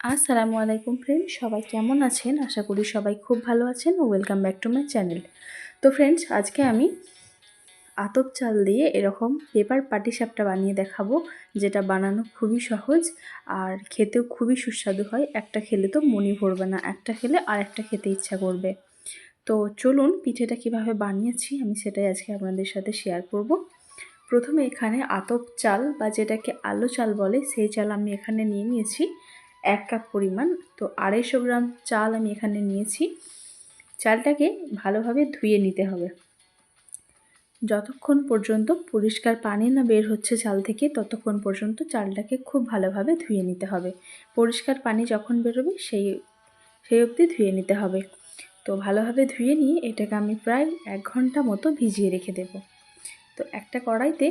আসসালামু আলাইকুম ফ্রেন্ড সবাই কেমন আছেন? আশা করি সবাই খুব ভালো আছেন welcome back to my channel তো ফ্রেন্ডস আজকে আমি আতপ চাল দিয়ে এরকম পেপার পাটিসাপটা বানিয়ে দেখাবো, যেটা বানানো খুবই সহজ আর খেতেও খুবই সুস্বাদু হয়। একটা খেলে তো মনে ভরবে না, একটা খেলে আর একটা খেতে ইচ্ছা করবে। তো চলুন পিঠেটা কীভাবে বানিয়েছি আমি সেটাই আজকে আপনাদের সাথে শেয়ার করব। প্রথমে এখানে আতপ চাল বা যেটাকে আলো চাল বলে, সেই চাল আমি এখানে নিয়ে নিয়েছি। এক কাপ পরিমাণ। তো আড়াইশো গ্রাম চাল আমি এখানে নিয়েছি। চালটাকে ভালোভাবে ধুয়ে নিতে হবে। যতক্ষণ পর্যন্ত পরিষ্কার পানি না বের হচ্ছে চাল থেকে, ততক্ষণ পর্যন্ত চালটাকে খুব ভালোভাবে ধুয়ে নিতে হবে। পরিষ্কার পানি যখন বেরোবে, সেই সেই অবধি ধুয়ে নিতে হবে। তো ভালোভাবে ধুয়ে নিয়ে এটাকে আমি প্রায় এক ঘণ্টা মতো ভিজিয়ে রেখে দেব। তো একটা কড়াইতে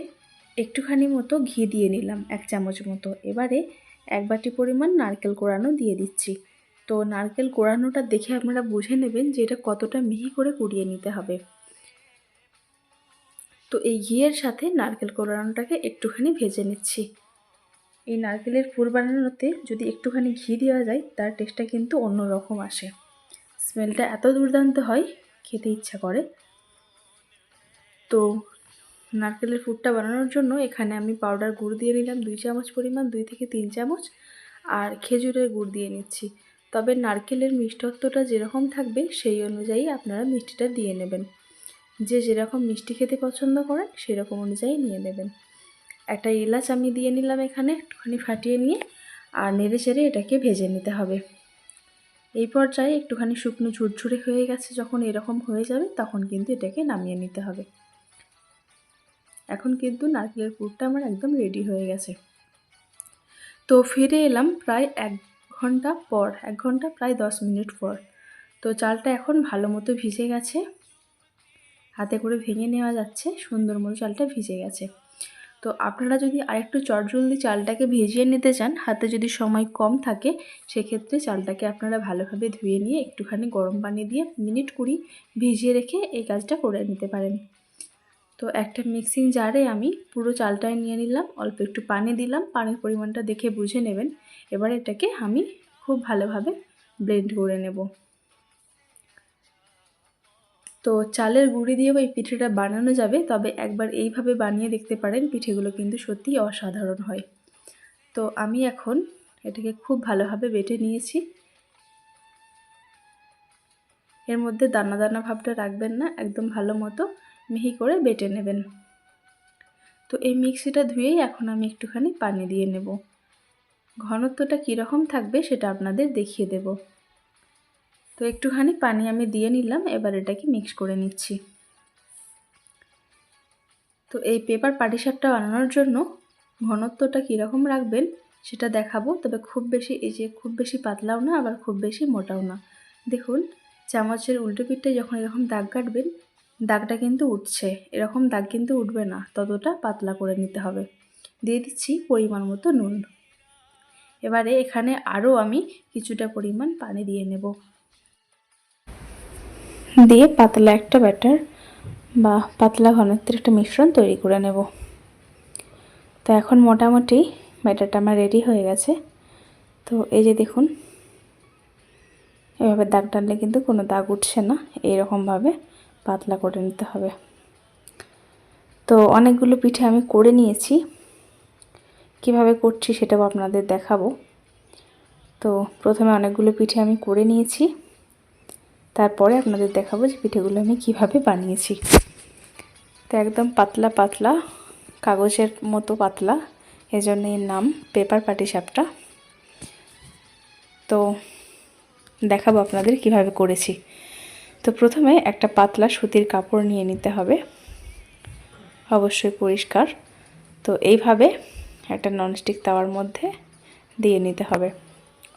একটুখানি মতো ঘি দিয়ে নিলাম, এক চামচ মতো। এবারে এক বাটি পরিমাণ নারকেল কোড়ানো দিয়ে দিচ্ছি। তো নারকেল কোড়ানোটা দেখে আপনারা বুঝে নেবেন যে এটা কতটা মিহি করে কুড়িয়ে নিতে হবে। তো এই ঘিয়ের সাথে নারকেল কোড়ানোটাকে একটুখানি ভেজে নিচ্ছি। এই নারকেলের পুর বানানোতে যদি একটুখানি ঘি দেওয়া যায়, তার টেস্টটা কিন্তু অন্য রকম আসে। স্মেলটা এত দুর্দান্ত হয়, খেতে ইচ্ছা করে। তো নারকেলের ফুটটা বানানোর জন্য এখানে আমি পাউডার গুড় দিয়ে নিলাম দুই চামচ পরিমাণ, দুই থেকে তিন চামচ, আর খেজুরের গুড় দিয়ে নিচ্ছি। তবে নারকেলের মিষ্টত্বটা যেরকম থাকবে সেই অনুযায়ী আপনারা মিষ্টিটা দিয়ে নেবেন। যে যেরকম মিষ্টি খেতে পছন্দ করেন সেরকম অনুযায়ী নিয়ে নেবেন। একটা এলাচ আমি দিয়ে নিলাম এখানে, একটুখানি ফাটিয়ে নিয়ে, আর নেড়ে চেড়ে এটাকে ভেজে নিতে হবে। এই পর্যায়ে একটুখানি শুকনো ঝুরঝুরে হয়ে গেছে, যখন এরকম হয়ে যাবে তখন কিন্তু এটাকে নামিয়ে নিতে হবে। এখন কিন্তু নারকেলের পুরটা আমার একদম রেডি হয়ে গেছে। তো ফিরে এলাম প্রায় এক ঘণ্টা পর, এক ঘণ্টা প্রায় দশ মিনিট পর। তো চালটা এখন ভালো মতো ভিজে গেছে। হাতে করে ভেঙে নেওয়া যাচ্ছে সুন্দর মতো চালটা ভিজে গেছে। তো আপনারা যদি আরেকটু চটজলদি চালটাকে ভিজিয়ে নিতে চান, হাতে যদি সময় কম থাকে, সেক্ষেত্রে চালটাকে আপনারা ভালোভাবে ধুয়ে নিয়ে একটুখানি গরম পানি দিয়ে মিনিট কুড়ি ভিজিয়ে রেখে এই কাজটা করে নিতে পারেন। তো একটা মিক্সিং জারে আমি পুরো চালটাই নিয়ে নিলাম, অল্প একটু পানি দিলাম, পানির পরিমাণটা দেখে বুঝে নেবেন। এবার এটাকে আমি খুব ভালোভাবে ব্লেন্ড করে নেব। তো চালের গুঁড়ি দিয়েও এই পিঠেটা বানানো যাবে, তবে একবার এইভাবে বানিয়ে দেখতে পারেন, পিঠেগুলো কিন্তু সত্যিই অসাধারণ হয়। তো আমি এখন এটাকে খুব ভালোভাবে বেটে নিয়েছি। এর মধ্যে দানা দানা ভাবটা রাখবেন না, একদম ভালো মতো মিহি করে বেটে নেবেন। তো এই মিক্সিটা ধুয়েই এখন আমি একটুখানি পানি দিয়ে নেব। ঘনত্বটা কীরকম থাকবে সেটা আপনাদের দেখিয়ে দেব। তো একটুখানি পানি আমি দিয়ে নিলাম, এবার এটাকে মিক্স করে নিচ্ছি। তো এই পেপার পাটিসাপটা বানানোর জন্য ঘনত্বটা কীরকম রাখবেন সেটা দেখাবো, তবে খুব বেশি, এই যে খুব বেশি পাতলাও না, আবার খুব বেশি মোটাও না। দেখুন, চামচের উল্টো পিঠে যখন এরকম দাগ কাটবেন দাগটা কিন্তু উঠছে, এরকম দাগ কিন্তু উঠবে না, ততটা পাতলা করে নিতে হবে। দিয়ে দিচ্ছি পরিমাণ মতো নুন। এবারে এখানে আরও আমি কিছুটা পরিমাণ পানি দিয়ে নেব। দিয়ে পাতলা একটা ব্যাটার বা পাতলা ঘনত্বের একটা মিশ্রণ তৈরি করে নেব। তো এখন মোটামুটি ব্যাটারটা আমার রেডি হয়ে গেছে। তো এই যে দেখুন, এভাবে দাগ টানলে কিন্তু কোনো দাগ উঠছে না এইরকমভাবে পাতলা করে নিতে হবে। তো অনেকগুলো পিঠে আমি করে নিয়েছি। কীভাবে করছি সেটাও আপনাদের দেখাবো। তো প্রথমে অনেকগুলো পিঠে আমি করে নিয়েছি। তারপরে আপনাদের দেখাবো যে পিঠেগুলো আমি কীভাবে বানিয়েছি। তো একদম পাতলা পাতলা, কাগজের মতো পাতলা, এজন্য এর নাম পেপার পাটি সাপটা তো দেখাবো আপনাদের কীভাবে করেছি। তো প্রথমে একটা পাতলা সুতির কাপড় নিয়ে নিতে হবে। অবশ্যই পরিষ্কার। তো এইভাবে একটা ননস্টিক তাওয়ার মধ্যে দিয়ে নিতে হবে।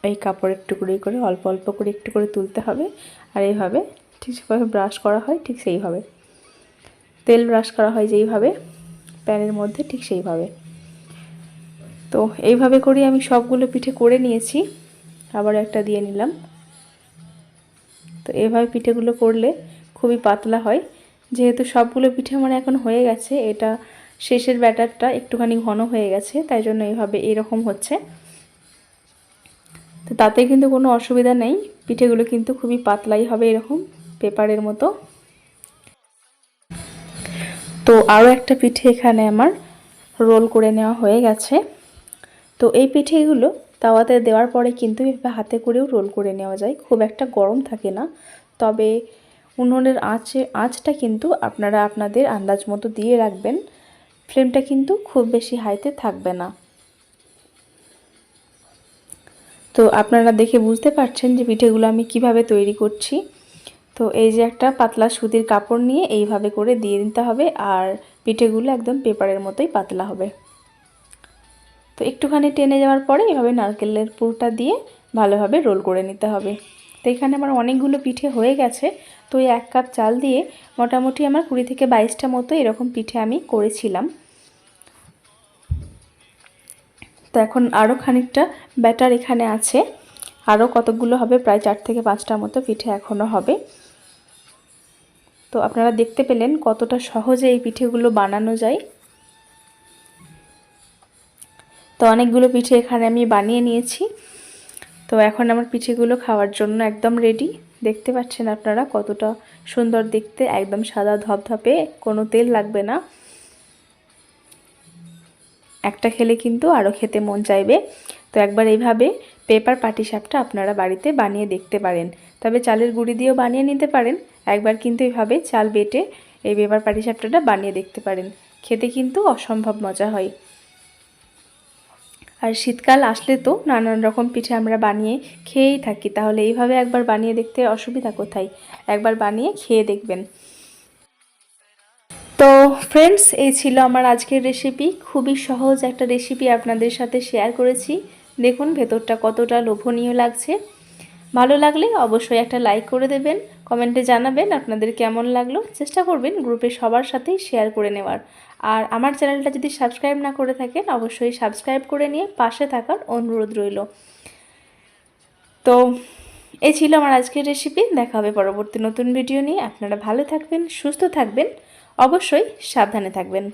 এই কাপড়ের টুকরি করে, অল্প অল্প করে একটু করে তুলতে হবে। আর এইভাবে ঠিক যেভাবে ব্রাশ করা হয়, ঠিক সেইভাবে। তেল ব্রাশ করা হয় যেইভাবে, প্যানের মধ্যে ঠিক সেইভাবে। তো এইভাবে করে আমি সবগুলো পিঠে করে নিয়েছি। আবার একটা দিয়ে নিলাম। তো এভাবে পিঠেগুলো করলে খুবই পাতলা হয়। যেহেতু সবগুলো পিঠে আমার এখন হয়ে গেছে, এটা শেষের ব্যাটারটা একটুখানি ঘন হয়ে গেছে, তাই জন্য এইভাবে এরকম হচ্ছে। তো তাতে কিন্তু কোনো অসুবিধা নেই, পিঠেগুলো কিন্তু খুবই পাতলাই হবে এরকম পেপারের মতো। তো আরও একটা পিঠে এখানে আমার রোল করে নেওয়া হয়ে গেছে। তো এই পিঠেগুলো তাওয়াতে দেওয়ার পরে কিন্তু এভাবে হাতে করেও রোল করে নেওয়া যায়। খুব একটা গরম থাকে না। তবে উনুনের আঁচে, আঁচটা কিন্তু আপনারা আপনাদের আন্দাজ মতো দিয়ে রাখবেন। ফ্লেমটা কিন্তু খুব বেশি হাইতে থাকবে না। তো আপনারা দেখে বুঝতে পারছেন যে পিঠেগুলো আমি কীভাবে তৈরি করছি। তো এই যে একটা পাতলা সুতির কাপড় নিয়ে এইভাবে করে দিয়ে দিতে হবে আর পিঠেগুলো একদম পেপারের মতোই পাতলা হবে। তো একটুখানি টেনে যাওয়ার পরে এভাবে নারকেলের পুরটা দিয়ে ভালোভাবে রোল করে নিতে হবে। তো এখানে আমার অনেকগুলো পিঠে হয়ে গেছে। তো এই এক কাপ চাল দিয়ে মোটামুটি আমার কুড়ি থেকে বাইশটা মতো এরকম পিঠে আমি করেছিলাম। তো এখন আরও খানিকটা ব্যাটার এখানে আছে। আরও কতগুলো হবে? প্রায় চার থেকে পাঁচটা মতো পিঠে এখনও হবে। তো আপনারা দেখতে পেলেন কতটা সহজে এই পিঠেগুলো বানানো যায়। তো অনেকগুলো পিঠে এখানে আমি বানিয়ে নিয়েছি। তো এখন আমার পিঠেগুলো খাওয়ার জন্য একদম রেডি দেখতে পাচ্ছেন আপনারা কতটা সুন্দর দেখতে, একদম সাদা ধপধপে, কোনো তেল লাগবে না। একটা খেলে কিন্তু আরও খেতে মন চাইবে। তো একবার এইভাবে পেপার পাটিসাপটা আপনারা বাড়িতে বানিয়ে দেখতে পারেন। তবে চালের গুঁড়ি দিয়েও বানিয়ে নিতে পারেন। একবার কিন্তু এইভাবে চাল বেটে এই পেপার পাটিসাপটাটা বানিয়ে দেখতে পারেন। খেতে কিন্তু অসম্ভব মজা হয়। আর শীতকাল আসলে তো নানান রকম পিঠে আমরা বানিয়ে খেয়েই থাকি। তাহলে এইভাবে একবার বানিয়ে দেখতে অসুবিধা কোথায়? একবার বানিয়ে খেয়ে দেখবেন। তো ফ্রেন্ডস এই ছিল আমার আজকের রেসিপি খুবই সহজ একটা রেসিপি আপনাদের সাথে শেয়ার করেছি। দেখুন ভেতরটা কতটা লোভনীয় লাগছে। ভালো লাগলে অবশ্যই একটা লাইক করে দেবেন। কমেন্টে জানাবেন আপনাদের কেমন লাগল। চেষ্টা করবেন গ্রুপে সবার সাথেই শেয়ার করে নেওয়ার। আর আমার চ্যানেলটা যদি সাবস্ক্রাইব না করে থাকেন, অবশ্যই সাবস্ক্রাইব করে নিয়ে পাশে থাকার অনুরোধ রইল। তো এই ছিল আমার আজকের রেসিপি দেখা হবে পরবর্তী নতুন ভিডিও নিয়ে। আপনারা ভালো থাকবেন, সুস্থ থাকবেন। অবশ্যই সাবধানে থাকবেন।